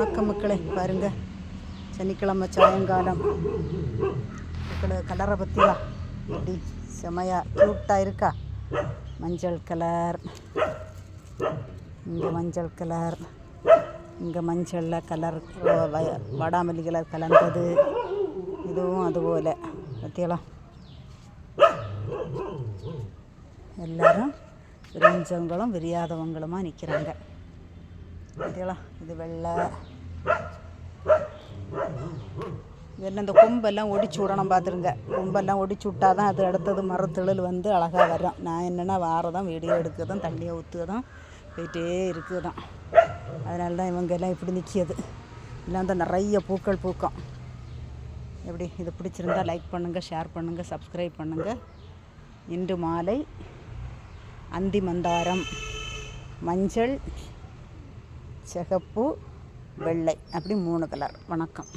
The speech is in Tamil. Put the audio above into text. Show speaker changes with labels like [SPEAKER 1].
[SPEAKER 1] வணக்கம் மக்களே பாருங்க. சனிக்கிழமை சாயங்காலம். மக்களே கலரை பற்றியா எப்படி? செமையா க்யூட்டாக இருக்கா? மஞ்சள் கலர். இங்கே மஞ்சள் கலர். இங்கே மஞ்சளில் கலர் வாடாமல்லி கலர் கலந்தது. இதுவும் அதுபோல் பற்றியலாம் எல்லாரும் விரிஞ்சவங்களும் விரியாதவங்களுமா நிற்கிறாங்க பார்த்தீங்களா இது வெள்ளை. என்ன இந்த கொம்பெல்லாம் ஒடிச்சு விடணும் பார்த்துருங்க கொம்பெல்லாம் ஒடிச்சு விட்டா தான் அது அடுத்தது மரத்துழல் வந்து அழகாக வரும். நான் என்னென்னா வாரதான் வீடியோ எடுக்கிறதும் தண்ணியை ஊற்றுதான் போயிட்டே இருக்குதான். அதனால தான் இவங்க எல்லாம் இப்படி நிற்கிது இல்லை தான் நிறைய பூக்கள் பூக்கும். எப்படி? இது பிடிச்சிருந்தா லைக் பண்ணுங்கள் ஷேர் பண்ணுங்கள் சப்ஸ்கிரைப் பண்ணுங்கள் இன்று மாலை அந்தி மந்தாரம் மஞ்சள் சிகப்பு வெள்ளை. அப்படி மூணு கலர் வணக்கம்.